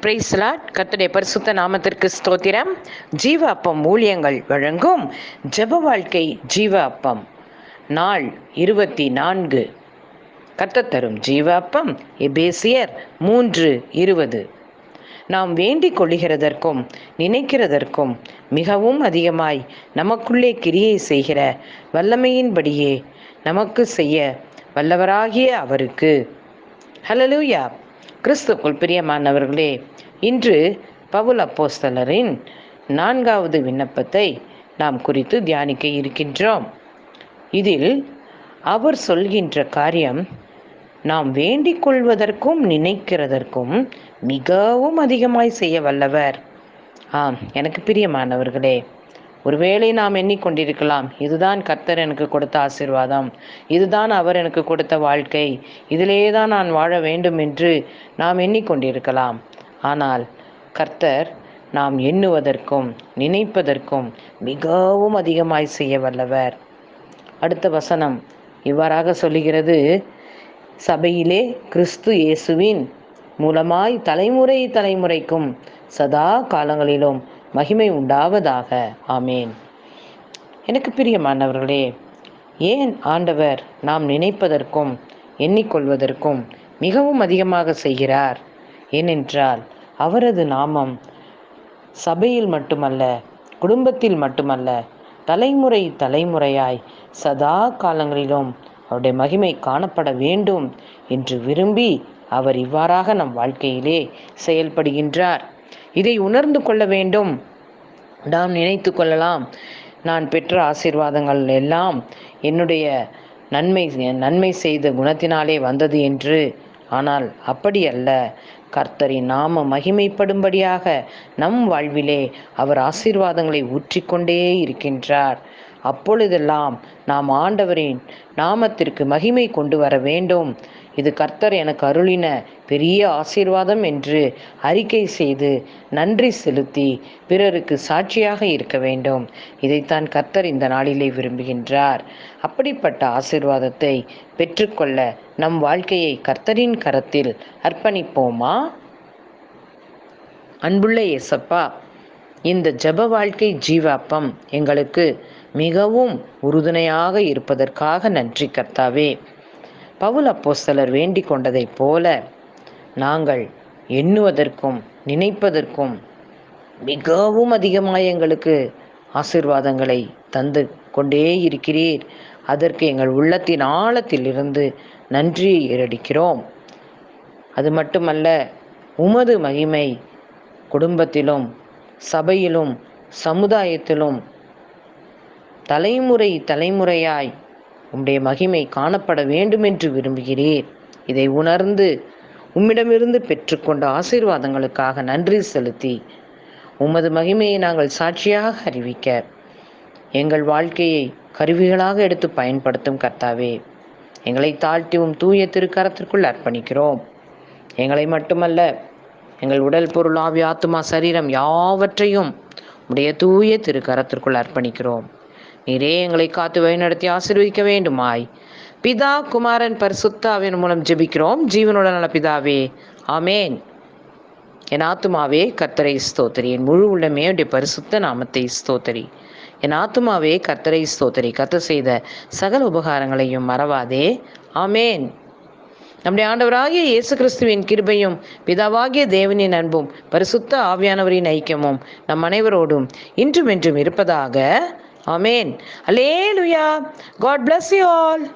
பிரைஸ்லாட் கத்துடைய பரிசுத்த நாமத்திற்கு ஸ்தோத்திரம். ஜீவ அப்பம் ஊழியங்கள் வழங்கும் ஜெப வாழ்க்கை ஜீவ அப்பம் நாள் இருபத்தி நான்கு கத்தத்தரும் ஜீவ அப்பம் எபேசியர் மூன்று இருபது. நாம் வேண்டிக் கொள்ளுகிறதற்கும் நினைக்கிறதற்கும் மிகவும் அதிகமாய் நமக்குள்ளே கிரியை செய்கிற வல்லமையின்படியே நமக்கு செய்ய வல்லவராகிய அவருக்கு. ஹலலூயா கிறிஸ்துக்குள் பிரியமானவர்களே இன்று பவுல் அப்போஸ்தலரின் நான்காவது விண்ணப்பத்தை நாம் குறித்து தியானிக்க இருக்கின்றோம். இதில் அவர் சொல்கின்ற காரியம் நாம் வேண்டிக் கொள்வதற்கும் நினைக்கிறதற்கும் மிகவும் அதிகமாய் செய்ய வல்லவர். ஆம் எனக்கு பிரியமானவர்களே ஒருவேளை நாம் எண்ணிக்கொண்டிருக்கலாம். இதுதான் கர்த்தர் எனக்கு கொடுத்த ஆசிர்வாதம். இதுதான் அவர் எனக்கு கொடுத்த வாழ்க்கை. இதிலே தான் நான் வாழ வேண்டும் என்று நாம் எண்ணிக்கொண்டிருக்கலாம். ஆனால் கர்த்தர் நாம் எண்ணுவதற்கும் நினைப்பதற்கும் மிகவும் அதிகமாய் செய்ய வல்லவர். அடுத்த வசனம் இவ்வாறாக சொல்லுகிறது. சபையிலே கிறிஸ்து இயேசுவின் மூலமாய் தலைமுறை தலைமுறைக்கும் சதா காலங்களிலும் மகிமை உண்டாவதாக. ஆமேன். எனக்கு பிரியமானவர்களே ஏன் ஆண்டவர் நாம் நினைப்பதற்கும் எண்ணிக்கொள்வதற்கும் மிகவும் அதிகமாக செய்கிறார்? ஏனென்றால் அவரது நாமம் சபையில் மட்டுமல்ல குடும்பத்தில் மட்டுமல்ல தலைமுறை தலைமுறையாய் சதா காலங்களிலும் அவருடைய மகிமை காணப்பட வேண்டும் என்று விரும்பி அவர் இவ்வாறாக நம் வாழ்க்கையிலே செயல்படுகின்றார். இதை உணர்ந்து கொள்ள வேண்டும். நாம் நினைத்து கொள்ளலாம். நான் பெற்ற ஆசீர்வாதங்கள் எல்லாம் என்னுடைய நன்மை நன்மை செய்த குணத்தினாலே வந்தது என்று. ஆனால் அப்படி அல்ல. கர்த்தரின் நாம மகிமைப்படும்படியாக நம் வாழ்விலே அவர் ஆசீர்வாதங்களை ஊற்றிக்கொண்டே இருக்கின்றார். அப்பொழுதெல்லாம் நாம் ஆண்டவரின் நாமத்திற்கு மகிமை கொண்டு வர வேண்டும். இது கர்த்தர் எனக்கு அருளின பெரிய ஆசீர்வாதம் என்று அறிக்கை செய்து நன்றி செலுத்தி பிறருக்கு சாட்சியாக இருக்க வேண்டும். இதைத்தான் கர்த்தர் இந்த நாளிலே விரும்புகின்றார். அப்படிப்பட்ட ஆசீர்வாதத்தை பெற்றுக்கொள்ள நம் வாழ்க்கையை கர்த்தரின் கரத்தில் அர்ப்பணிப்போமா? அன்புள்ள இயேசப்பா இந்த ஜப வாழ்க்கை ஜீவாப்பம் எங்களுக்கு மிகவும் உறுதுணையாக இருப்பதற்காக நன்றி கர்த்தாவே. பவுல் அப்போஸ்தலர் வேண்டிக் கொண்டதைப் போல நாங்கள் எண்ணுவதற்கும் நினைப்பதற்கும் மிகவும் அதிகமாக எங்களுக்கு ஆசிர்வாதங்களை தந்து கொண்டே இருக்கிறீர். அதற்கு எங்கள் உள்ளத்தின் ஆழத்தில் இருந்து நன்றியை ஏறடிக்கிறோம். அது மட்டுமல்ல உமது மகிமை குடும்பத்திலும் சபையிலும் சமுதாயத்திலும் தலைமுறை தலைமுறையாய் உம்முடைய மகிமை காணப்பட வேண்டும் என்று விரும்புகிறீர். இதை உணர்ந்து உம்மிடமிருந்து பெற்றுக்கொண்ட ஆசீர்வாதங்களுக்காக நன்றி செலுத்தி உமது மகிமையை நாங்கள் சாட்சியாக அறிவிக்க எங்கள் வாழ்க்கையை கருவிகளாக எடுத்து பயன்படுத்தும் கர்த்தாவே எங்களை தாழ்த்தியும் தூய திருக்கரத்திற்குள் அர்ப்பணிக்கிறோம். எங்களை மட்டுமல்ல எங்கள் உடல் பொருள் ஆவி ஆத்துமா சரீரம் யாவற்றையும் உடைய தூய திருக்கரத்திற்குள் அர்ப்பணிக்கிறோம். நீரே எங்களை காத்து வழிநடத்தி ஆசிர்விக்க வேண்டுமாய். பிதா குமாரன் பரிசுத்தாவின் மூலம் ஜெபிக்கிறோம். ஜீவனுடன் நல பிதாவே ஆமேன். என் ஆத்துமாவே கர்த்தரை ஸ்தோத்தரி. என் முழு உள்ளமே உடைய பரிசுத்த நாமத்தை ஸ்தோத்தரி. என் ஆத்துமாவே கர்த்தரை ஸ்தோத்தரி. கத்து செய்த சகல உபகாரங்களையும் மறவாதே. ஆமேன். நம்முடைய ஆண்டவராகிய இயேசு கிறிஸ்துவின் கிருபையும் பிதாவாகிய தேவனின் அன்பும் பரிசுத்த ஆவியானவரின் ஐக்கியமும் நம் அனைவரோடும் இன்றும் என்றும் இருப்பதாக Amen. Alleluia. God bless you all.